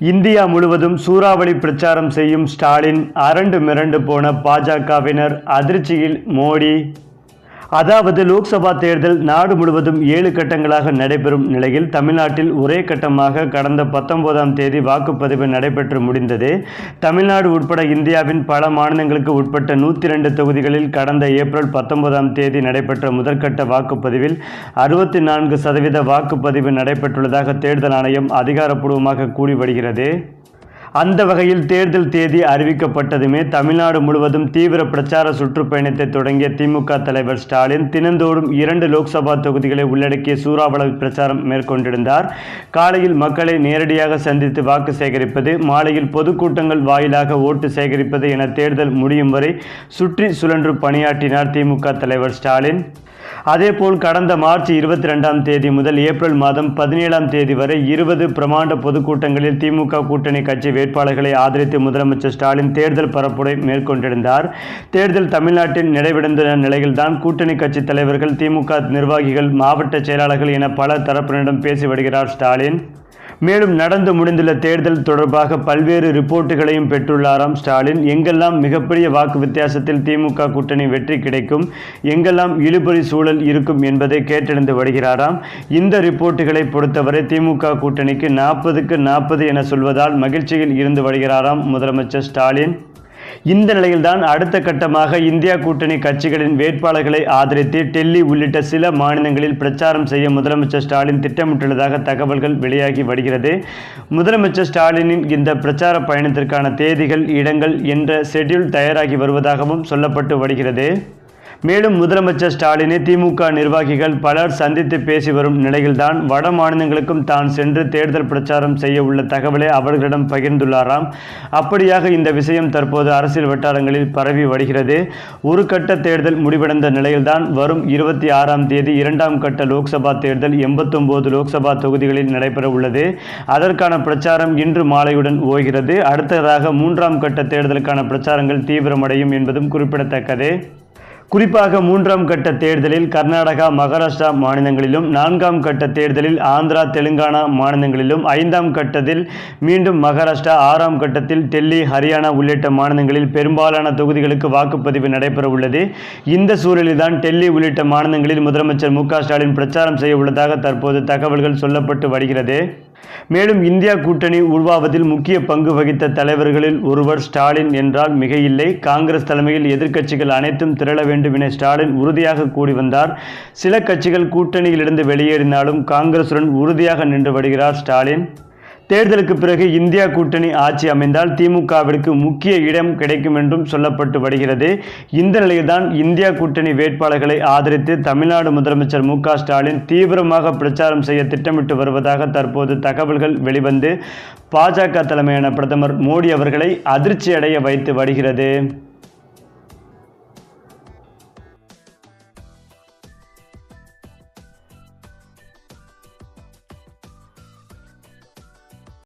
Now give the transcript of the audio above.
India முழுவதும் சூறாவளி பிரச்சாரம் செய்யும் ஸ்டாலின் அரண்டு மிரண்டு போன பாஜகவினர் அதிர்ச்சியில் மோடி அதாவது லோக்சபா தேர்தல் நாடு முழுவதும் ஏழு கட்டங்களாக நடைபெறும் நிலையில் தமிழ்நாட்டில் ஒரே கட்டமாக கடந்த பத்தொன்பதாம் தேதி வாக்குப்பதிவு நடைபெற்று முடிந்தது. தமிழ்நாடு உட்பட இந்தியாவின் பல மாநிலங்களுக்கு உட்பட்ட நூற்றி ரெண்டு தொகுதிகளில் கடந்த ஏப்ரல் பத்தொன்பதாம் தேதி நடைபெற்ற முதற்கட்ட வாக்குப்பதிவில் அறுபத்தி நான்கு சதவீத வாக்குப்பதிவு நடைபெற்றுள்ளதாக தேர்தல் ஆணையம் அதிகாரப்பூர்வமாக கூறி வருகிறது. அந்த வகையில் தேர்தல் தேதி அறிவிக்கப்பட்டதுமே தமிழ்நாடு முழுவதும் தீவிர பிரச்சார சுற்றுப்பயணத்தை தொடங்கிய திமுக தலைவர் ஸ்டாலின் தினந்தோறும் இரண்டு லோக்சபா தொகுதிகளை உள்ளடக்கிய சூறாவளி பிரச்சாரம் மேற்கொண்டிருந்தார். காலையில் மக்களை நேரடியாக சந்தித்து வாக்கு சேகரிப்பது மாலையில் பொதுக்கூட்டங்கள் வாயிலாக ஓட்டு சேகரிப்பது என தேர்தல் முடியும் வரை சுற்றி சுழன்று பணியாற்றினார் திமுக தலைவர் ஸ்டாலின். அதேபோல் கடந்த மார்ச் இருபத்தி ரெண்டாம் தேதி முதல் ஏப்ரல் மாதம் பதினேழாம் தேதி வரை இருபது பிரமாண்ட பொதுக்கூட்டங்களில் திமுக கூட்டணி கட்சி வேட்பாளர்களை ஆதரித்து முதலமைச்சர் ஸ்டாலின் தேர்தல் பரப்புரை மேற்கொண்டிருந்தார். தேர்தல் தமிழ்நாட்டில் நிறைவடைந்த நிலையில்தான் கூட்டணி கட்சி தலைவர்கள் திமுக நிர்வாகிகள் மாவட்ட செயலாளர்கள் என பல தரப்பினரிடம் பேசி வருகிறார் ஸ்டாலின். மேலும் நடந்து முடிந்துள்ள தேர்தல் தொடர்பாக பல்வேறு ரிப்போர்ட்டுகளையும் பெற்றுள்ளாராம் ஸ்டாலின். எங்கெல்லாம் மிகப்பெரிய வாக்கு வித்தியாசத்தில் திமுக கூட்டணி வெற்றி கிடைக்கும் எங்கெல்லாம் இழுபறி சூழல் இருக்கும் என்பதை கேட்டறிந்து வருகிறாராம். இந்த ரிப்போர்ட்டுகளை பொறுத்தவரை திமுக கூட்டணிக்கு நாற்பதுக்கு நாற்பது என சொல்வதால் மகிழ்ச்சியில் இருந்து வருகிறாராம் முதலமைச்சர் ஸ்டாலின். இந்த நிலையில்தான் அடுத்த கட்டமாக இந்தியா கூட்டணி கட்சிகளின் வேட்பாளர்களை ஆதரித்து டெல்லி உள்ளிட்ட சில மாநிலங்களில் பிரச்சாரம் செய்ய முதலமைச்சர் ஸ்டாலின் திட்டமிட்டுள்ளதாக தகவல்கள் வெளியாகி வருகிறது. முதலமைச்சர் ஸ்டாலினின் இந்த பிரச்சார பயணத்திற்கான தேதிகள் இடங்கள் என்ற ஷெட்யூல் தயாராகி வருவதாகவும் சொல்லப்பட்டு வருகிறது. மேலும் முதலமைச்சர் ஸ்டாலினை திமுக நிர்வாகிகள் பலர் சந்தித்து பேசி வரும் நிலையில்தான் வட மாநிலங்களுக்கும் தான் சென்று தேர்தல் பிரச்சாரம் செய்ய உள்ள தகவலை அவர்களிடம் பகிர்ந்துள்ளாராம். அப்படியாக இந்த விஷயம் தற்போது அரசியல் வட்டாரங்களில் பரவி வருகிறது. ஒரு கட்ட தேர்தல் முடிவடைந்த நிலையில்தான் வரும் இருபத்தி ஆறாம் தேதி இரண்டாம் கட்ட லோக்சபா தேர்தல் எண்பத்தொம்போது லோக்சபா தொகுதிகளில் நடைபெற உள்ளது. அதற்கான பிரச்சாரம் இன்று மாலையுடன் ஓய்கிறது. அடுத்ததாக மூன்றாம் கட்ட தேர்தலுக்கான பிரச்சாரங்கள் தீவிரமடையும் என்பதும் குறிப்பிடத்தக்கது. குறிப்பாக மூன்றாம் கட்ட தேர்தலில் கர்நாடகா மகாராஷ்டிரா மாநிலங்களிலும் நான்காம் கட்ட தேர்தலில் ஆந்திரா தெலுங்கானா மாநிலங்களிலும் ஐந்தாம் கட்டத்தில் மீண்டும் மகாராஷ்டிரா ஆறாம் கட்டத்தில் டெல்லி ஹரியானா உள்ளிட்ட மாநிலங்களில் பெரும்பாலான தொகுதிகளுக்கு வாக்குப்பதிவு நடைபெற உள்ளது இந்த சூழலில்தான் டெல்லி உள்ளிட்ட மாநிலங்களில் முதலமைச்சர் மு க ஸ்டாலின் பிரச்சாரம் செய்ய உள்ளதாக தற்போது தகவல்கள் சொல்லப்பட்டு வருகிறது. மேலும் இந்தியா கூட்டணி உருவாவதில் முக்கிய பங்கு வகித்த தலைவர்களில் ஒருவர் ஸ்டாலின் என்றால் மிகையில்லை. காங்கிரஸ் தலைமையில் எதிர்க்கட்சிகள் அனைத்தும் திரள வேண்டும் என ஸ்டாலின் உறுதியாக கூடி வந்தார். சில கட்சிகள் கூட்டணியிலிருந்து வெளியேறினாலும் காங்கிரசுடன் உறுதியாக நின்று வருகிறார் ஸ்டாலின். தேர்தலுக்கு பிறகு இந்தியா கூட்டணி ஆட்சி அமைந்தால் திமுகவிற்கு முக்கிய இடம் கிடைக்கும் என்றும் சொல்லப்பட்டு வருகிறது. இந்த நிலையில்தான் இந்தியா கூட்டணி வேட்பாளர்களை ஆதரித்து தமிழ்நாடு முதலமைச்சர் மு ஸ்டாலின் தீவிரமாக பிரச்சாரம் செய்ய திட்டமிட்டு வருவதாக தற்போது தகவல்கள் வெளிவந்து பாஜக தலைமையான பிரதமர் மோடி அவர்களை அதிர்ச்சியடைய வைத்து வருகிறது.